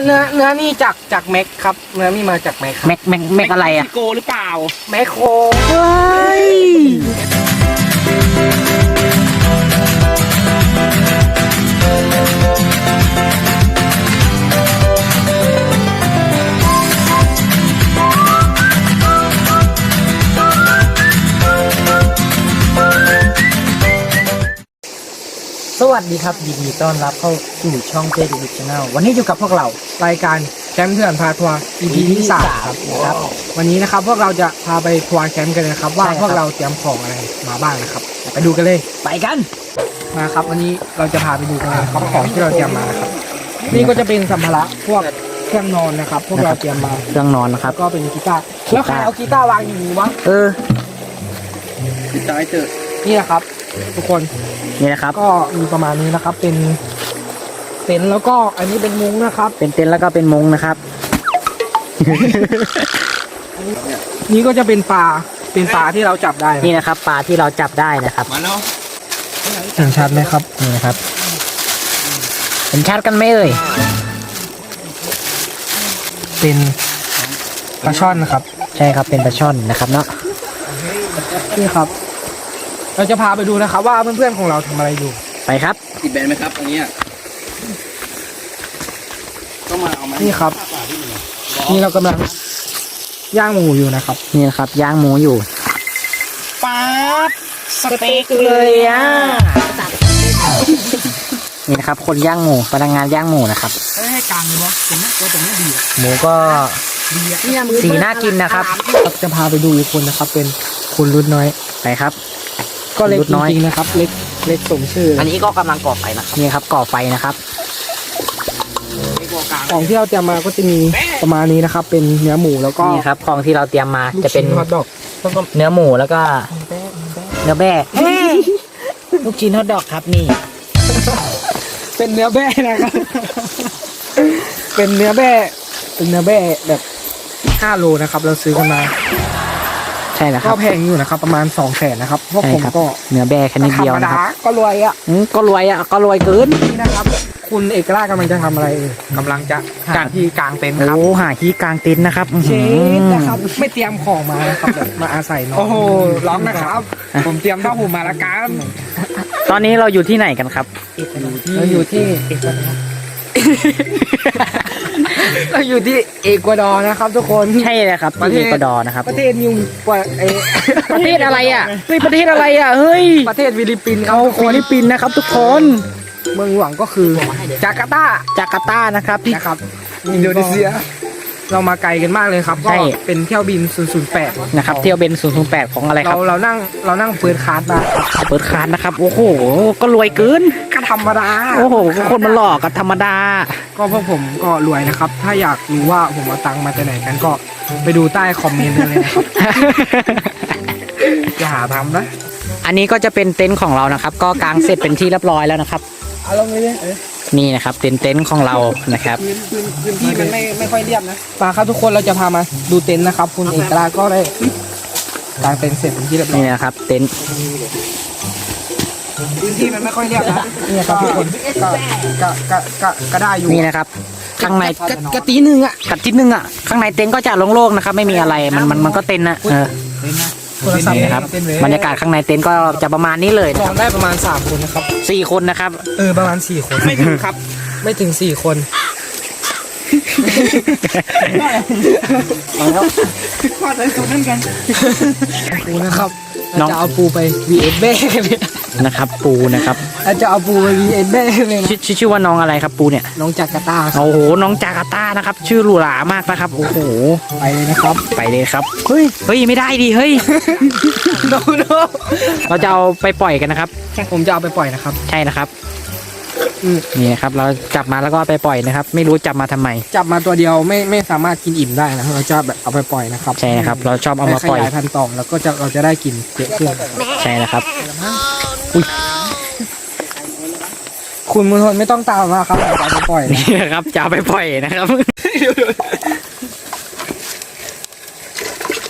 เนื้อเนื้อนี่จากจากแม็กครับเนื้อนี่มาจากแม็กครับแม็กแม็กแม็กอะไรอะเม็กซิโกหรือเปล่า แม็กโคร เฮ้ย สวัสดีครับยินดีต้อนรับเข้าสู่ช่องเจดีวิชแนลวันนี้อยู่กับพวกเรารายการแคมป์เถื่อนพาทัวร์ EP ที่สามครับครับ วันนี้นะครับพวกเราจะพาไปทัวร์แคมป์กันนะครับ ว่าใช่ครับ พวกเราเตรียมของอะไรมาบ้างนะครับ ไปดูกันเลยไปกันมาครับ วันนี้เราจะพาไปดูกันเลยครับของที่เราเตรียมมานะครับ นี่ก็จะเป็นสัมภาระพวกเครื่องนอนนะครับ พวกเราเตรียมมาเครื่องนอนนะครับ ก็เป็นกีตาร์แล้วใครเอากีตาร์วางอยู่นี้วะเออติดตายเจอนี่นะครับ ทุกคนนี่นะครับก็มีประมาณนี้นะครับ เป็นเต็นท์แล้วก็อันนี้เป็นมุ้งนะครับ เป็นเต็นท์แล้วก็เป็นมุงนะครับ นี่ก็จะเป็นปลาเป็นปลาที่เราจับได้นะนี่นะครับปลาที่เราจับได้นะครับมาเนาะเห็นชัดไหมครับนี่นะครับเห็นชัดกันไหมเอ่ยเป็นปลาช่อนนะครับ ใช่ครับเป็นปลาช่อนนะครับเนาะนี่ครับ เราจะพาไปดูนะครับ ว่าเพื่อนๆของเราทำอะไรอยู่ ไปครับ ติดแบนไหมครับอันเนี้ยต้องมาเอาไหมนี่ครับ นี่เรากำลังย่างหมูอยู่นะครับ นี่นะครับย่างหมูอยู่ป๊าบสเต็กเลยอะนี่นะครับ คนย่างหมูพนักงานย่างหมูนะครับให้กลางเลยวะผมว่าตัวตรงนี้ดีอะหมูก็ดีอะเนี่ยมือสีน่ากินนะครับครับจะพาไปดูอีกคนนะครับ เป็นคุณรุ่นน้อยไปครับ ก็เล็กรุ่นจน้อยริงๆนะครับ เล็กเล็กสมชื่ออันนี้ก็กำลังก่อไฟนะครับนี่ครับก่อไฟนะครับของที่เราเตรียมมาก็จะมีประมาณนี้นะครับ เป็นเนื้อหมูแล้วก็นี่ครับของที่เราเตรียมมาลูกจะเป็ชิ้นนฮอทดอกเนื้อหมูแล้วก็ เนื้อแบ้ลูกชิ้นฮอทดอกครับนี่ เป็นเนื้อแบ้นะครับ เป็นเนื้อแบ้เป็นเนื้อแบ้แบบ5โลนะครับ เราซื้อกันมาใช่แล้วคก็รับแพงอยู่นะครับ ประมาณ2แสนนะครับพวกใช่ผมครับ ก็เนื้อแบ้แค่นิดเดียวนะครับธรรมดาก็รวยอะอืมก็รวยอะก็รวยเกิน นี่นะครับ คุณเอกราชกำลังจะทำอะไรเอ่ยกำลังจะหากาง ที่กลางเต็นท์ครับโอ้หาที่กลางเต็นท์นะครับเชอื้อฟหือนะครับไม่เตรียมของมานะครับแบบมาอาศัยนอนโอ้โหร้องนะครับ ผมเตรียมผ้าห่มมาละกันตอนนี้เราอยู่ที่ไหนกันครับ เราอยู่ที่ เราอยู่ที่เอกวาดอร์นะครับทุกคน ใช่เลยครับประเทที่ศเอกวาดอร์นะครับ ประเทศนิวกว่าเอประเทศอะไรอะเฮ้ยประเทศอะไรอะเฮ้ยประเทศฟิลิปปินส์ครับเอาทุกฟิลิปปินส์นะครับ ทุกคนเมืองหลวงก็คือจาการ์ตาจาการ์ตานะครับที่นะครับ อินโดนีเซีย เรามาไกลกันมากเลยครับใช่ก็เป็นเที่ยวบิน 008 นะครับ เที่ยวเบนศูนย์แปดของอะไรคเรารับเรานั่งเรานั่งเฟิร์สคลาสมาเปิดคานนะครับ โอ้โห ก็รวยเกิน ก็ธรรมดาโอ้โหก็คนมันหลอกกับธรรมดา ก็พวกผมก็รวยนะครับ ถ้าอยากรู้ว่าผมเอาตังค์มาจากไหนกันก็ไปดูใต้คอมเมนต์กันเลยนะครับอย่าหาทำนะ อันนี้ก็จะเป็นเต็นท์ของเรานะครับ ก็กางเสร็จเป็นที่เรียบร้อยแล้วนะครับ เอาลงเลยเออนี่นะครับเต็นท์เต็นท์ของเรานะครับ พื้นพื้นพื้นที่มันไม่ไม่ค่อยเรียบนะมาครับทุกคนเราจะพามาดูเต็นท์นะครับ คุณเอกราชก็ได้กางเต็นท์เสร็จเป็นที่เรียบร้อยนี่นะครับเต็นท์พื้นที่มันไม่ค่อยเรียบนะนี่ครับทุกคนก็ก็ก็ก็ก็ได้อยู่นี่นะครับ ข้างในกะกะตีหนึ่งอะ กัดทิศนึงอะ ข้างในเต็นท์ก็จะโล่งๆนะครับ ไม่มีอะไรมันมันมันก็เต็นท์นะเออ โทรศัพท์นี่นะครับบรรยากาศข้างในเต็นท์ก็จะประมาณนี้เลยจองได้ประมาณ 3 คนนะครับ สี่คนนะครับ เออ ประมาณ 4 คน ไม่ถึงครับ ไม่ถึง 4 คนเอาแล้วข้อใจสุดนั่นกันปูนะครับน้อง จะเอาปูไป VS แบ้เลย นะครับ ปูนะครับเราจะเอาปูไป VS แบ้เลยนะชื่อชื่อชื่อว่าน้องอะไรครับปูเนี่ยน้องจาการ์ตาครับโอ้โหน้องจาการ์ตานะครับ ชื่อหรูหรามากนะครับ โอ้โห ไปเลยนะครับ ไปเลยครับเฮ้ยเฮ้ยไม่ได้ดิเฮ้ย โนโนเราจะเอาไปปล่อยกันนะครับ ผมจะเอาไปปล่อยนะครับ ใช่นะครับอืม นี่นะครับ เราจับมาแล้วก็เอาไปปล่อยนะครับ ไม่รู้จับมาทำไม จับมาตัวเดียวไม่ไม่สามารถกินอิ่มได้นะเราจะแบบเอาไปปล่อยนะครับใช่นะครับ เราชอบเอามาไปปล่อยขยายพันธุ์ต่อแล้วก็จะเราจะได้กินเยอะขึ้นใช่นะครับคุณมือทนไม่ต้องตามมาครับเราจะเอาไปปล่อยนะนี่นะครับจะเอาไปปล่อยนะครับ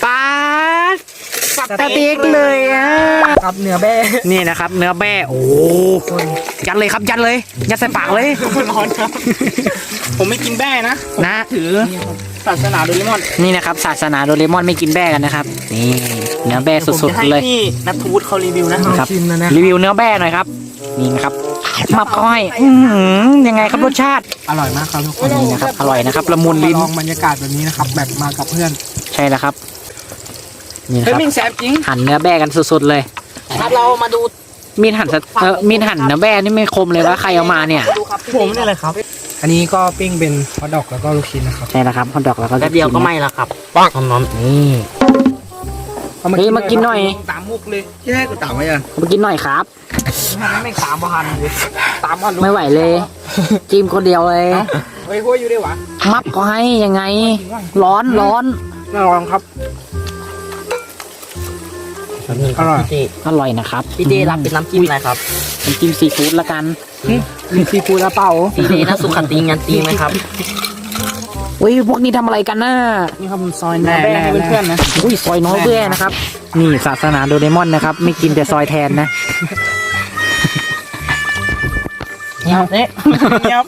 ปาด สเต็กเลยอะครับเนื้อแบะนี่นะครับ เนื้อแบ้โอ้ยัดเลยครับยัดเลย ยัดใส่ปากเลยร้อนครับ ผมไม่กินแบ้นะนะถือศาสนาโดเรมอนนี่นะครับศาสนาโดเรมอนไม่กินแบ้กันนะครับ นี่เนื้อแบ้สุดๆเลยพี่นัทวุฒิเขารีวิวนะครับชิมแล้วนะรีวิวเนื้อแบ้หน่อยครับนี่นะครับมับเข้าให้อื้อหือยังไงครับรสชาติ อร่อยมากครับทุกคนนี่นะครับอร่อยนะครับละมุนมาลิ้นลองบรรยากาศแบบนี้นะครับแบบมากับเพื่อน ใช่แล้วครับ นี่นะเฮ้ยครับมิงแซบจริงหั่นเนื้อแบ้กันสุดๆเลย ครับเรามาดูมีดหั่นสะเออมีดหั่นเนื้อแบ้นี่ไม่คมเลยว่าใครเอามาเนี่ยดูครับผมนี่เลยครับอันนี้ก็ปิ้งเป็นฮอทดอกแล้วก็ลูกชิ้นนะครับใช่แล้วครับฮอทดอกแล้วก็แป๊บเดียวก็ไม่ละครับป้องน้อมนี่ เฮ้ยมากินหน่อย ตามมุกเลยที่แรกกูตามไว้ยังมากินหน่อยครับ ทำไมไม่ตามพันเลยตามพันไม่ไหวเลย จิ้มคนเดียวเลย เฮ้ยพวกอยู่ได้หวะมับก็ให้ยังไง ร้อนร้อนน่าลองครับ อร่อย พี่เจอร่อยนะครับพี่เจรับเป็นน้ำจิ้มอะไรครับน้ำจิ้มซีฟู้ดละกันมีซีฟู้ดแล้วเปล่าพี่เจน่าสุขันตีงานตีไหมครับอุ้ยพวกนี้ทำอะไรกันน่ะนี่ครับผมซอยแน่ให้เพื่อนๆนะอุ้ยซอยน้อยเบื่อนะครับ นี่ศาสนาโดเรมอนนะครับ ไม่กินแต่ซอยแทนนะเงียบเนี่ยเงียบ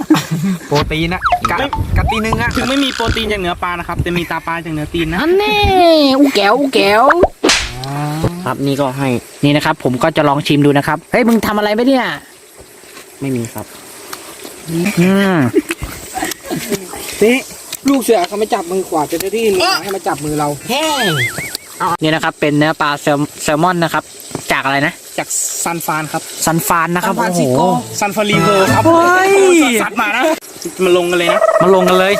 โปรตีนอะกะกะตีนึงอะถึงไม่มีโปรตีนจากเนื้อปลานะครับ แต่มีตาปลาจากเนื้อตีนนะอันนี้อู้แก้วอู้แก้ว ครับนี่ก็ให้นี่นะครับ ผมก็จะลองชิมดูนะครับเฮ้ยมึงทำอะไรไปเนี่ยไม่มีครับอืมนี่ลูกเสือเขาไม่จับมือขวาเจ้าหน้าที่มือซ้ายให้มาจับมือเราแห้งนี่นะครับ เป็นเนื้อปลาแซลแซลมอนนะครับ จากอะไรนะ จากซันฟานครับซันฟานนะครับซันฟรานโอ้ซิโหสโกซันฟารีเวอร์ครับเฮ้ยสัตว์มานะมาลงกันเลยนะมาลงกันเลย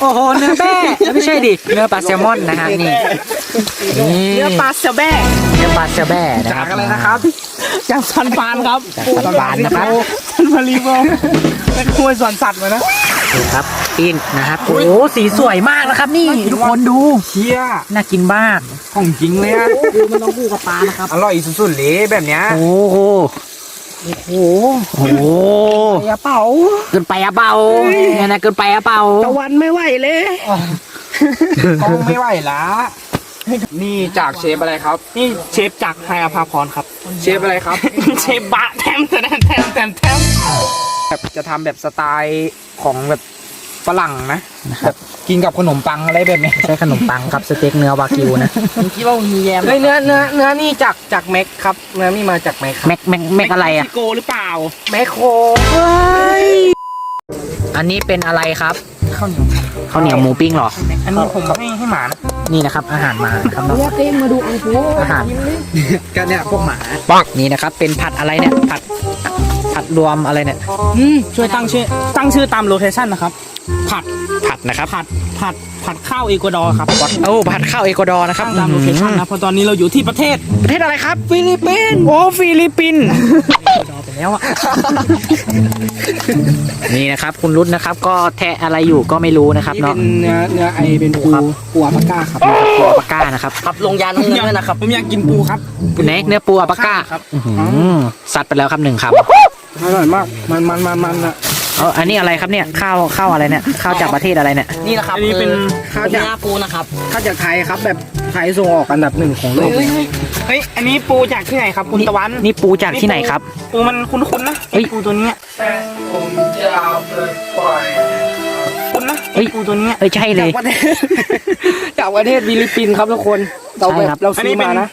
โอ้โหเนื้อแบ้ไม่ใช่ดิเนื้อปลาแซลมอนนะฮะนี่นี่เนื้อปลาเซลแบ้เนื้อปลาแซลแบ้นะคจารักบอะไรนะครับ จากซันฟานครับจากซันฟานนะครับซันฟารีเวอร์เป็นคุยสวนสัตว์มานะนี่ครับปิ้นนะครับโอ้โหสีสวยมากนะครับ นี่ทุกคนดูเชี่ยน่ากินมากของจริงเลยอะคือมันต้องคู่กับปลานะครับอร่อยสุดๆเลยแบบเนี้ยโอ้โห โอ้โหโอ้โหกระเป๋าเกินไปอะเปล่าเนี่ยนะเกินไปอะเปล่าตะวันไม่ไหวเลยต้องไม่ไหวละนี่จากเชฟอะไรครับ นี่เชฟจากไฮอาภาพรครับ เชฟอะไรครับ เชฟบะแทมแทมแทมแทมแทมแบบจะทำแบบสไตล์ของแบบ ฝรั่งนะแบบกินกับขนมปังอะไรแบบเนี้ยใช้ขนมปังครับสเต็กเนื้อวากิวนะคิดว่ามีแยมเฮ้ยเนื้อเนื้อเนื้อนี่จากจากแม็กครับเนื้อนี่มาจากแม็กครับแม็กแม็กแม็กอะไรอะเม็กซิโกหรือเปล่าแม็กโครอันนี้เป็นอะไรครับข้าวเหนียวข้าวเหนียวหมูปิ้งเหรอ อันนี้ผมให้ให้หมานะนี่นะครับ อาหารหมาครับเนาะเต้งมาดูอังคูอาหารกันเนี่ยพวกหมานี่นะครับ เป็นผัดอะไรเนี่ยผัด ผัดรวมอะไรเนี่ยอืมช่วยตั้งชื่อตั้งชื่อตามโลเคชั่นนะครับ ผัดผัดนะครับผัดผัดผัดข้าวเอกวาดอร์ครับโอ้ผัดข้าวเอกวาดอร์นะครับตั้งตามโลเคชั่นนะเพราะตอนนี้เราอยู่ที่ประเทศประเทศอะไรครับ ฟิลิปปินส์โอ้ฟิลิปปินส์ไปแล้วอะนี่นะครับ คุณรุดนะครับ ก็แทะอะไรอยู่ก็ไม่รู้นะครับนี่เป็เนาะนเนื้อเนื้อไอเป็นปูปูอัลปาก้าครับปูอัปปาก้านะครับครับลงยาน้ำเงินด้วยนะครับผมอยากกินปูครับไหนเนื้อปูอัปปาก้าครับอื้อหือซัดไปแล้วครับหนึ่งคำ อร่อยมาก มันมันมันมันอะเอออันนี้อะไรครับเนี่ยข้าวข้าวอะไรเนี่ยข้าวจากประเทศอะไรเนี่ย นี่นะครับอันนี้เป็นข้าวจากเนื้อปูนะครับข้าวจากไทยครับ แบบไทยส่งออกอันดับหนึ่งของโลกเฮ้ยเฮ้ยเฮ้ยอันนี้ปูจากที่ไหนครับ คุณตะวันนี่ปูจากที่ไหนครับ ปูมันคุ้นๆนะเฮ้ยไอ้ปูตัวเนี้ยผมจะเอาเปิดปล่อยคุ้นนะเฮ้ไอ้ยปูตัวเนี้ยเอ้ยใช่เลยจากประเทศจากประเทศฟิลิปปินส์ครับทุกคนเราแบใช่ครับบเราอันซื้นี้อเป็นมานะ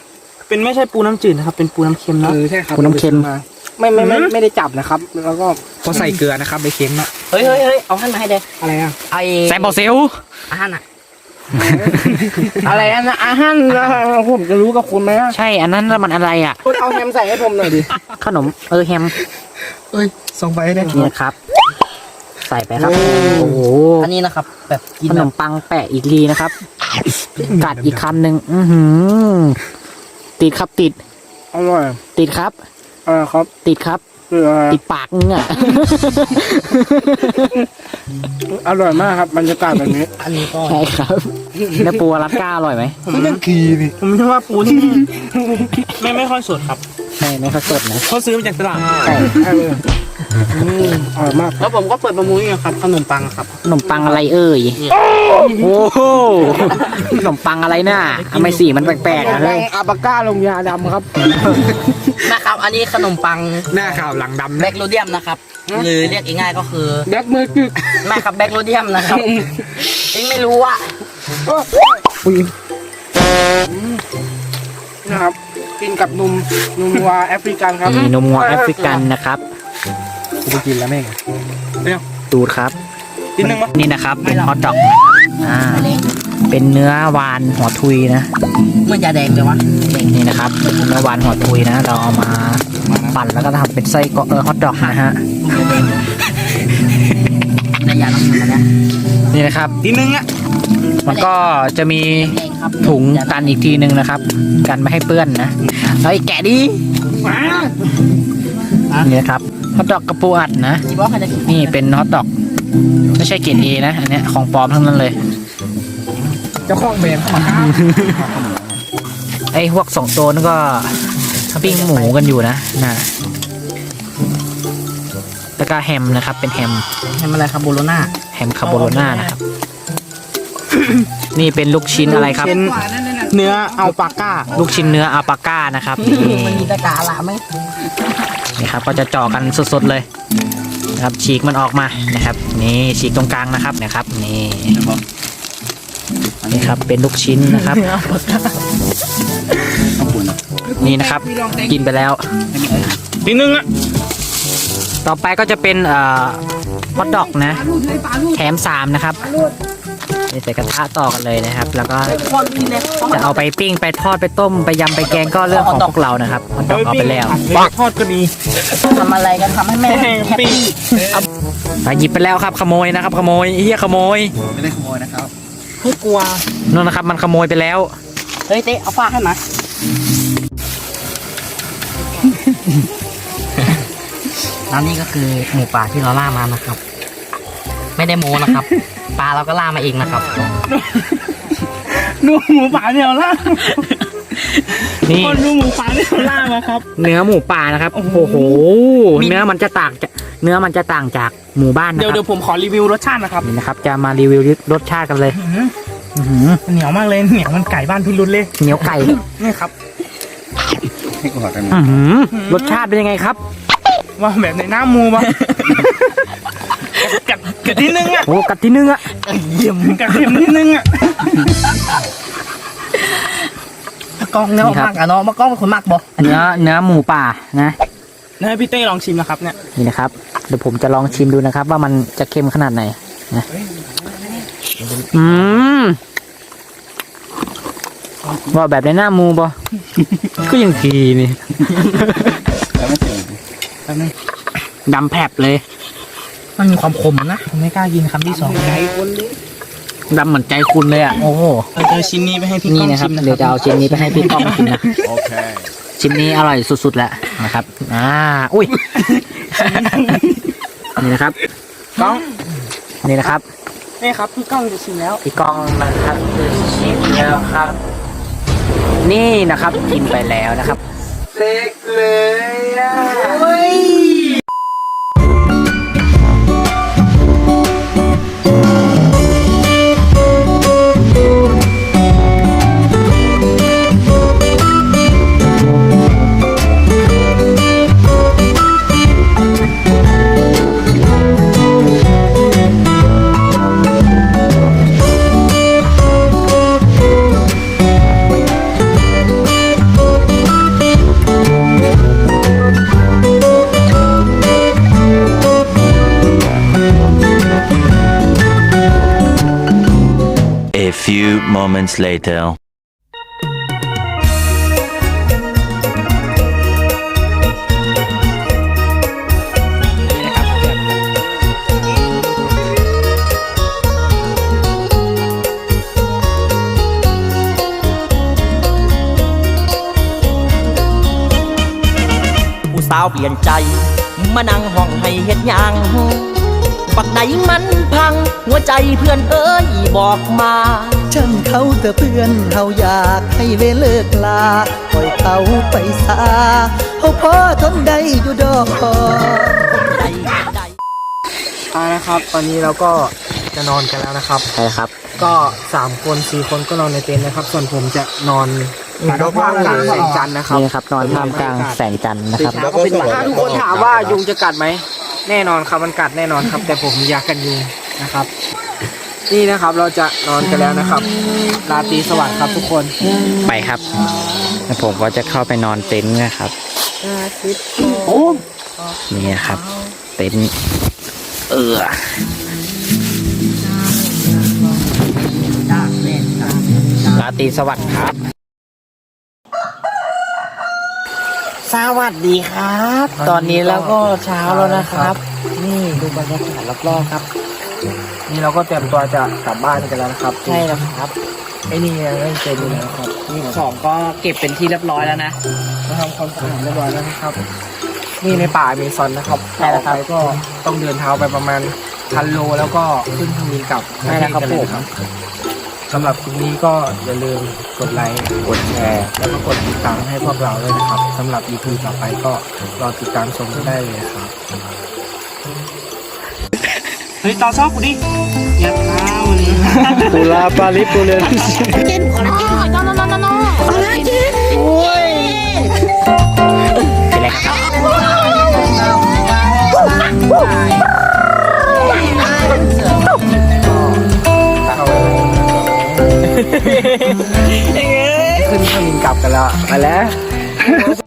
เป็นไม่ใช่ปูน้ำจืดนะครับเป็นปูน้ำเค็มเอนะอใช่ครับคุณน้ำเค็มราซื้อมา ไม่ไม่ไม่หือไม่ได้จับนะครับ แล้วก็พอใส่เกลือนะครับไปเค็มอะเฮ้ยเฮ้ยเฮ้ยเอาให้มาให้เด็อะไรอะไอแซมบอเซลอาหารอะอะไรอะนะอาหารนะผมจะรู้กับคุณไหมอะใช่อันนั้นแล้วมันอะไรอะคุณเอาแฮมใส่ให้ผมหน่อยดิขนมเออแฮมเอ้ยส่งไปให้ได้นี่นะครับ ใส่ไปครับโอ้โหอันนี้นะครับ แบบกินขนแบบมปังแปะอีกทีนะครับ กัดอีกคำหนึ่งอือหือติดครับติดอร่อยติดครับ อ่าครับ ติดครับ ติดปากมึงอะ อร่อยมากครับบรรยากาศแบบนี้ อันนี้ก็ใช่ครับแล้วปูอลาสก้าอร่อยไหมผมยังกีนี่ผมคิดว่าปูที่นี่ไม่ไม่ค่อยสดครับใช่ไม่ค่อยสดนะเขาซื้อมาจากตลาดใช่ใช่เลยอร่อยมาก แล้วผมก็เปิดประมูลนี่ครับขนมปังครับขนมปังอะไรเอ่ยโอ้โหขนมปังอะไรน่ะทำไมสีมันแปลกๆขนอะมเฮ้ปัยงอาบาก้าลงยาดำครับนะครับ อันนี้ขนมปังหน้าข่าวหลังดำแบนะคโรเดียมนะครับ หรือเรียกง่ายๆก็คือแบ็คเมอร์กึกไม่ครับแบคโรเดียมนะครับเองไม่รู้อะอุ้ยนะครับ กินกับนมนมวัวแอฟริกันครับนี่นมวัวแอฟริกันนะครับ กูไปกินแล้วแม่งดูดครับ นิดนึงมั้ยนี่นะครับ เป็นฮอทดอกอ่าเป็นเนื้อวานหัวทุยนะ เหมือนยาแดงเลยวะแดงนี่นะครับเนื้อวานหัวทุยนะ เราเอามา ปั่นแล้วก็ทำเป็นไส้กรอกเออฮอทดอกนะฮะในยาน้ำมันนะนี่นะครับนิดนึงอะมันก็จะมีแดงครับถุงกันอีกทีนึงนะครับ กันไม่ให้เปื้อนนะเฮ้ยแกะดินี่นะครับฮอทดอกกระปูอัดนะจีบอกใครจะกินนี่เป็นฮอทดอก ไม่ใช่เกรดเอนะอันเนี้ยของปลอมทั้งนั้นเลยเจ้าของแบรนด์เข้ามาห้ามไอ้พวกสองตัวนั่นก็ ปิ้งหมูกันอยู่นะน่ะแล้วก็แฮมนะครับ เป็นแฮมทำอะไรครับโบโลน่าแฮมคาโบโรน่านะครับ นี่เป็นลูกชิ้นอะไรครับเป็นเนื้ออัลปาก้า ลูกชิ้นเนื้ออัลปาก้านะครับนี่มันมีตะกาละไหมนี่ครับ ก็จะเจ่อกันสดๆเลยนะครับฉีกมันออกมานะครับ นี่ฉีกตรงกลางนะครับนะครับ นี่ นี่ครับเป็นลูกชิ้นนะครับนี่นะครับ กินไปแล้ว นิดนึงอะต่อไปก็จะเป็นเอ่อฮอทดอกนะ แถมสามนะครับนี่ใส่กระทะต่อกันเลยนะครับ แล้วก็คนกินเลยจะเอาไปปิ้งไปทอดไปต้มไปยำไปแกงก็เรื่องของพวกเรานะครับฮอทดอกเอาไปแล้วทอดก็ดีทำอะไรกันทำให้แม่แฮปปิ้งปี้ไปหยิบไปแล้วครับขโมยนะครับ ขโมยเฮียขโมย ไม่ กลัวนู่นนะครับ มันขโมยไปแล้ว เฮ้ยเต้เอาฟ้าให้มาแล้วนี่ก็คือหมูป่าที่เราล่ามานะครับ ไม่ได้โมนะครับ ปลาเราก็ล่ามาเองนะครับ ดูหมูป่าเนี่ยล่า นี่คนดูหมูป่าเนี่ยล่ามาครับ เนื้อหมูป่านะครับ โอ้โห เนื้อมันจะต่างจากเนื้อมันจะต่างจากหมู่บ้านนะเดี๋ยวคเดี๋รัยบวผมขอรีวิวรสชาตินะครับนี่นะครับ จะมารีวิวรสชาติกันเลยอื้อหือเหนียวมากเลยเหนียวมันไก่บ้านพี่รุนเลยเหนียวไก่นี่ครับอื้อหือรสชาติเป็นยังไงครับว่าแบบในหน้ามูปะกัดกัดนิดนึงอะโอ้กัดที่นึงอะเยี่ยมกัดเทียมนิดนึงอะ กล้องเนื้อมากอะเนาะมากล้องเป็นคนมากบ่เนื้อเนื้อหมูป่านะ นะให้พี่เต้ลองชิมนะครับเนี่ยนี่นะครับ เดี๋ยวผมจะลองชิมดูนะครับ ว่ามันจะเค็มขนาดไหนนะอืมว่าแบบในหน้าหมูบ่ ก็ยังกีนี่ดำแผบเลย มันมีความคมนะผมไม่กล้ากินคำที่สอง ดำเหมือนใจคุณเลยอะ โอ้โหเราจะเอาชิ้นนี้ไปให้พี่ก้นี่องนะครับ ชิมนะคเดี๋ยวจะรับเอาชิ้นนี้ไปให้พี่ก้องกินนะชิ้นนี้อร่อยสุดๆแล้วนะครับ อ่า อุ้ย นี่นะครับ ก้อง นี่นะครับ นี่ครับพี่ก้องจะชิมแล้วพี่ก้องนะครับคือชิมแล้วครับ นี่นะครับกินไปแล้วนะครับเซ็กเลยอะ A moments later. ผู้สาวเปลี่ยนใจ มานั่งห้องให้เฮ็ดหยัง บักไหนมันพัง หัวใจเพื่อนเอ้ยบอกมาช่างเขาแต่เพื่อนเฮาอยากให้เวเลิกลาปล่อยเขาไปซาเฮาพอทนได้อยู่ดอกใจใดเอานะครับ ตอนนี้เราก็จะนอนกันแล้วนะครับ ใช่ครับ ก็สามคนสี่คนก็นอนในเต็นท์นะครับ ส่วนผมจะนอนท่ามกลางแสงจันทร์นะครับนี่นะครับนอนท่ามกลางแสงจันทร์นะครับถ้าทุกคนถามว่ายุงจะกัดไหม แน่นอนครับมันกัดแน่นอนครับ แต่ผมมียากันยุงนะครับ นี่นะครับเราจะนอนกันแล้วนะครับราตรีสวัสดิ์ครับทุกคนไปครับแล้วผมก็จะเข้าไปนอนเต็นท์นะครับโอ้นี่นะครับ เต็นท์เออราตรีสวัสดิ์ครับ สวัสดีครับ ตอนนี้แล้วก็เช้าแล้วนะครับ นี่ดูบรรยากาศรอบๆครับ นี่เราก็เตรียมตัวจะกลับบ้านกันแล้วนะครับใช่แล้วครับไอ้นี่ยังไม่เจอดูนะครับนี่ของก็เก็บเป็นที่เรียบร้อยแล้วนะเราทำความสะอาดเรียบร้อยแล้วนะครับ นี่ในป่าอเมซอนนะครับใช่แล้วครับต่อไปก็ต้องเดินเท้าไปประมาณพันโลแล้วก็ขึ้นเครื่องบินกลับใช่แล้วครับกันเลยนะครับ สำหรับคลิปนี้ก็อย่าลืมกดไลค์กดแชร์ แล้วก็กดติดตามให้พวกเราด้วยนะครับสำหรับ EP ต่อไปก็รอติดตามชมกันได้เลยครับเฮ้ยต่อซอกกูดิยัดเท้าวันนี้ปูลาปาลิปูเรนเป็นไรครับ ขึ้นเครื่องบินกลับกันแล้วไปแล้ว